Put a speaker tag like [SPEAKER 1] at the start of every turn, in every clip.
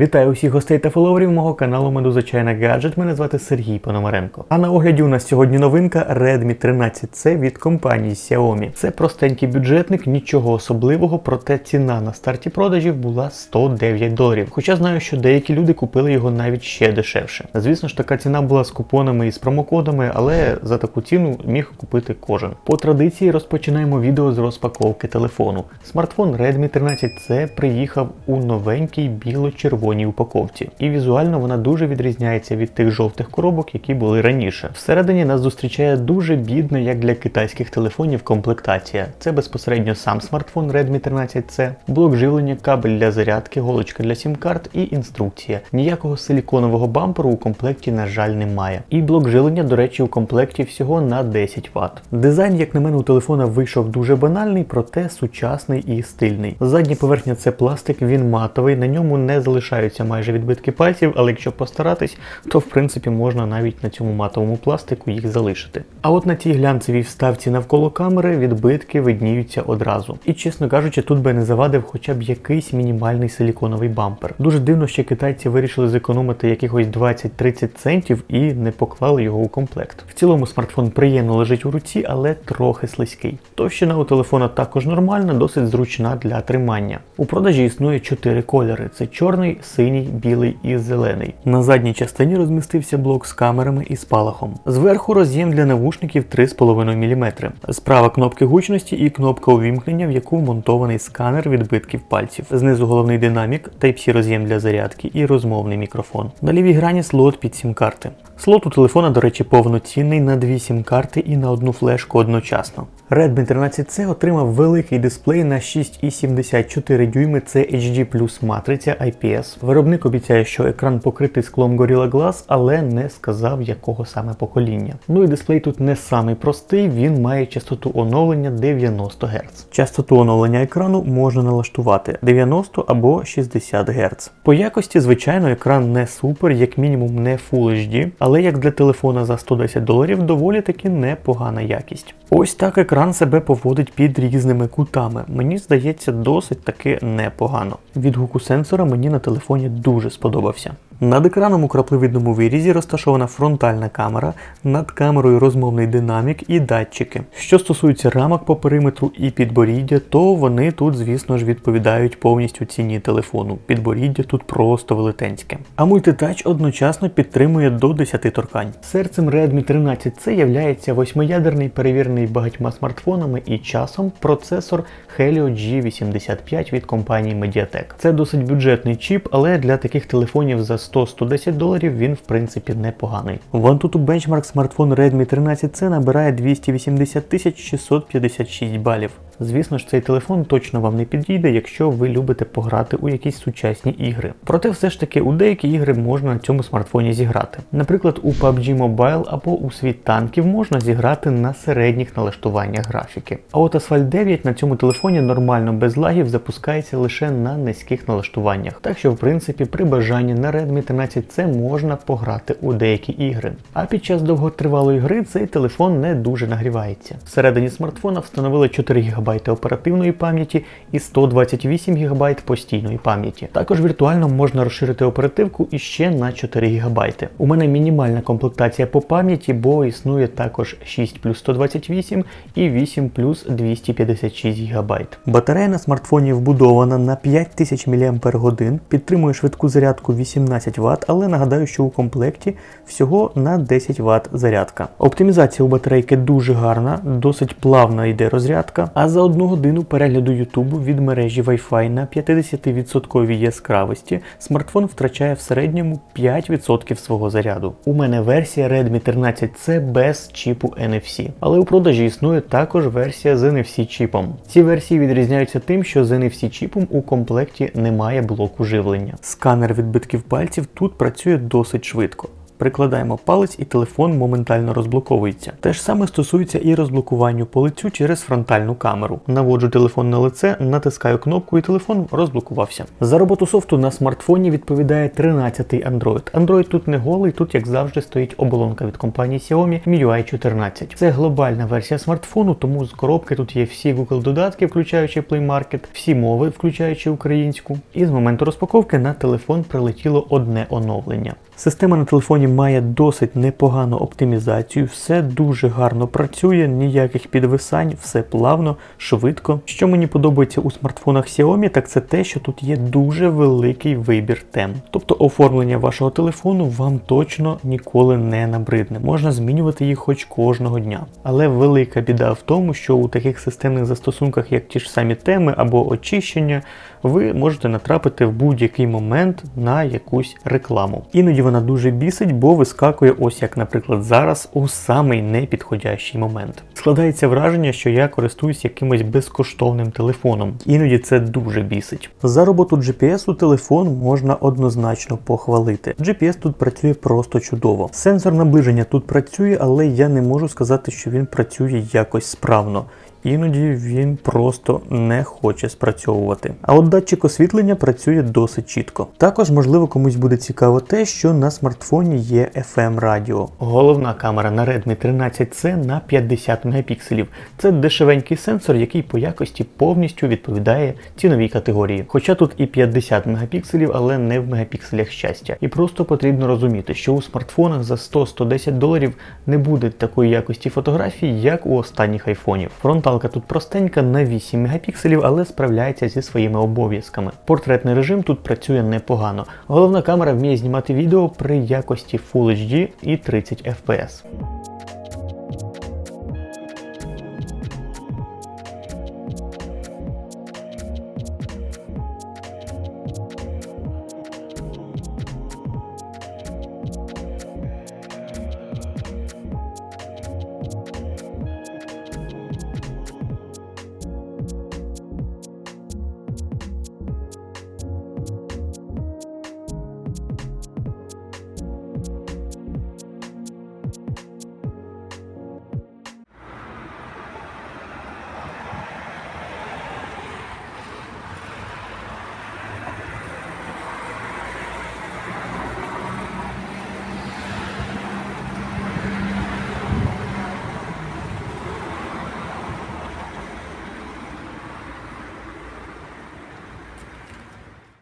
[SPEAKER 1] Вітаю усіх гостей та фоловерів мого каналу Медуза Чайна Гаджет. Мене звати Сергій Пономаренко. А на огляді у нас сьогодні новинка Redmi 13C від компанії Xiaomi. Це простенький бюджетник, нічого особливого, проте ціна на старті продажів була 109 доларів. Хоча знаю, що деякі люди купили його навіть ще дешевше. Звісно ж, така ціна була з купонами і з промокодами, але за таку ціну міг купити кожен. По традиції розпочинаємо відео з розпаковки телефону. Смартфон Redmi 13C приїхав у новенькій біло-червоній упаковці, і візуально вона дуже відрізняється від тих жовтих коробок, які були раніше. Всередині нас зустрічає дуже бідна, як для китайських телефонів, комплектація. Це безпосередньо сам смартфон Redmi 13C, блок живлення, кабель для зарядки, голочка для сім-карт і інструкція. Ніякого силіконового бамперу у комплекті, на жаль, немає. І блок живлення, до речі, у комплекті всього на 10 Вт. Дизайн, як на мене, у телефона вийшов дуже банальний, проте сучасний і стильний. Задня поверхня це пластик, він матовий, на ньому не залишаються майже відбитки пальців, але якщо постаратись, то в принципі можна навіть на цьому матовому пластику їх залишити. А от на тій глянцевій вставці навколо камери відбитки видніються одразу. І чесно кажучи, тут би не завадив хоча б якийсь мінімальний силіконовий бампер. Дуже дивно, що китайці вирішили зекономити якихось 20-30 центів і не поклали його у комплект. В цілому смартфон приємно лежить у руці, але трохи слизький. Товщина у телефона також нормальна, досить зручна для тримання. У продажі існує 4 кольори: це чорний, синій, білий і зелений. На задній частині розмістився блок з камерами і спалахом. Зверху роз'єм для навушників 3,5 мм. Справа кнопки гучності і кнопка увімкнення, в яку вмонтований сканер відбитків пальців. Знизу головний динамік, Type-C роз'єм для зарядки і розмовний мікрофон. На лівій грані слот під сім-карти. Слот у телефона, до речі, повноцінний на дві сім-карти і на одну флешку одночасно. Redmi 13C отримав великий дисплей на 6,74 дюйми. Це HD матриця IPS. Виробник обіцяє, що екран покритий склом Gorilla Glass, але не сказав, якого саме покоління. Ну і дисплей тут не самий простий, він має частоту оновлення 90 Гц. Частоту оновлення екрану можна налаштувати 90 або 60 Гц. По якості, звичайно, екран не супер, як мінімум не Full HD, але як для телефона за 110 доларів доволі таки непогана якість. Ось так екран себе поводить під різними кутами. Мені здається, досить таки непогано. Відгуку сенсора мені на телефоні дуже сподобався. Над екраном у краплевидному вирізі розташована фронтальна камера, над камерою розмовний динамік і датчики. Що стосується рамок по периметру і підборіддя, то вони тут, звісно ж, відповідають повністю ціні телефону. Підборіддя тут просто велетенське. А мультитач одночасно підтримує до 10 торкань. Серцем Redmi 13C являється восьмиядерний перевірений багатьма смартфонами і часом процесор Helio G85 від компанії Mediatek. Це досить бюджетний чіп, але для таких телефонів за 100-110 доларів він в принципі непоганий. В Antutu Benchmark смартфон Redmi 13C набирає 280 656 балів. Звісно ж, цей телефон точно вам не підійде, якщо ви любите пограти у якісь сучасні ігри. Проте все ж таки у деякі ігри можна на цьому смартфоні зіграти. Наприклад, у PUBG Mobile або у світ танків можна зіграти на середніх налаштуваннях графіки. А от Asphalt 9 на цьому телефоні нормально без лагів запускається лише на низьких налаштуваннях. Так що, в принципі, при бажанні на Redmi 13C можна пограти у деякі ігри. А під час довготривалої гри цей телефон не дуже нагрівається. Всередині смартфона встановили 4 ГБ оперативної пам'яті і 128 ГБ постійної пам'яті. Також віртуально можна розширити оперативку іще на 4 ГБ. У мене мінімальна комплектація по пам'яті, бо існує також 6 плюс 128 і 8 плюс 256 ГБ. Батарея на смартфоні вбудована на 5000 мАч, підтримує швидку зарядку 18 Вт, але нагадаю, що у комплекті всього на 10 Вт зарядка. Оптимізація у батарейки дуже гарна, досить плавна йде розрядка. А за одну годину перегляду Ютубу від мережі Wi-Fi на 50% яскравості смартфон втрачає в середньому 5% свого заряду. У мене версія Redmi 13C без чіпу NFC, але у продажі існує також версія з NFC чіпом. Ці версії відрізняються тим, що з NFC чіпом у комплекті немає блоку живлення. Сканер відбитків пальців тут працює досить швидко. Прикладаємо палець і телефон моментально розблоковується. Те ж саме стосується і розблокуванню по лицю через фронтальну камеру. Наводжу телефон на лице, натискаю кнопку і телефон розблокувався. За роботу софту на смартфоні відповідає 13-й Android. Android тут не голий, тут як завжди стоїть оболонка від компанії Xiaomi MIUI 14. Це глобальна версія смартфону, тому з коробки тут є всі Google додатки, включаючи Play Market, всі мови, включаючи українську. І з моменту розпаковки на телефон прилетіло одне оновлення. Система на телефоні має досить непогану оптимізацію, все дуже гарно працює, ніяких підвисань, все плавно, швидко. Що мені подобається у смартфонах Xiaomi, так це те, що тут є дуже великий вибір тем. Тобто оформлення вашого телефону вам точно ніколи не набридне. Можна змінювати їх хоч кожного дня. Але велика біда в тому, що у таких системних застосунках, як ті ж самі теми або очищення, ви можете натрапити в будь-який момент на якусь рекламу. Іноді вона дуже бісить, бо вискакує ось як, наприклад, зараз у самий непідходящий момент. Складається враження, що я користуюсь якимось безкоштовним телефоном. Іноді це дуже бісить. За роботу GPS у телефон можна однозначно похвалити. GPS тут працює просто чудово. Сенсор наближення тут працює, але я не можу сказати, що він працює якось справно. Іноді він просто не хоче спрацьовувати. А от датчик освітлення працює досить чітко. Також, можливо, комусь буде цікаво те, що на смартфоні є FM радіо. Головна камера на Redmi 13C на 50 мегапікселів. Це дешевенький сенсор, який по якості повністю відповідає ціновій категорії. Хоча тут і 50 мегапікселів, але не в мегапікселях щастя. І просто потрібно розуміти, що у смартфонах за 100-110 доларів не буде такої якості фотографій, як у останніх айфонів. Фронтал Фронталка тут простенька на 8 мегапікселів, але справляється зі своїми обов'язками. Портретний режим тут працює непогано. Головна камера вміє знімати відео при якості Full HD і 30 FPS.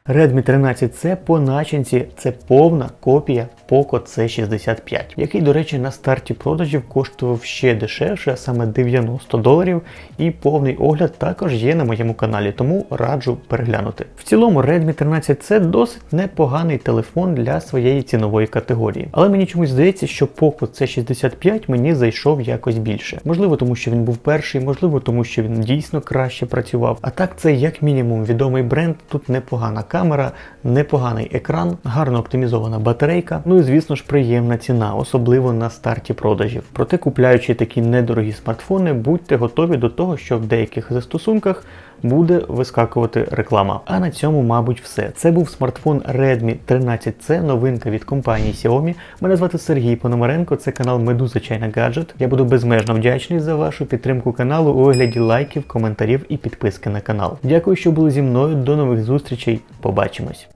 [SPEAKER 1] Redmi 13C по начинці. Це повна копія Poco C65, який, до речі, на старті продажів коштував ще дешевше, а саме 90 доларів, і повний огляд також є на моєму каналі, тому раджу переглянути. В цілому Redmi 13C досить непоганий телефон для своєї цінової категорії. Але мені чомусь здається, що Poco C65 мені зайшов якось більше. Можливо, тому що він був перший, можливо, тому що він дійсно краще працював. А так це як мінімум відомий бренд, тут непогана камера, непоганий екран, гарно оптимізована батарейка. Ну звісно ж приємна ціна, особливо на старті продажів. Проте, купляючи такі недорогі смартфони, будьте готові до того, що в деяких застосунках буде вискакувати реклама. А на цьому, мабуть, все. Це був смартфон Redmi 13C, новинка від компанії Xiaomi. Мене звати Сергій Пономаренко, це канал Медуза Чайна Гаджет. Я буду безмежно вдячний за вашу підтримку каналу у вигляді лайків, коментарів і підписки на канал. Дякую, що були зі мною. До нових зустрічей. Побачимось.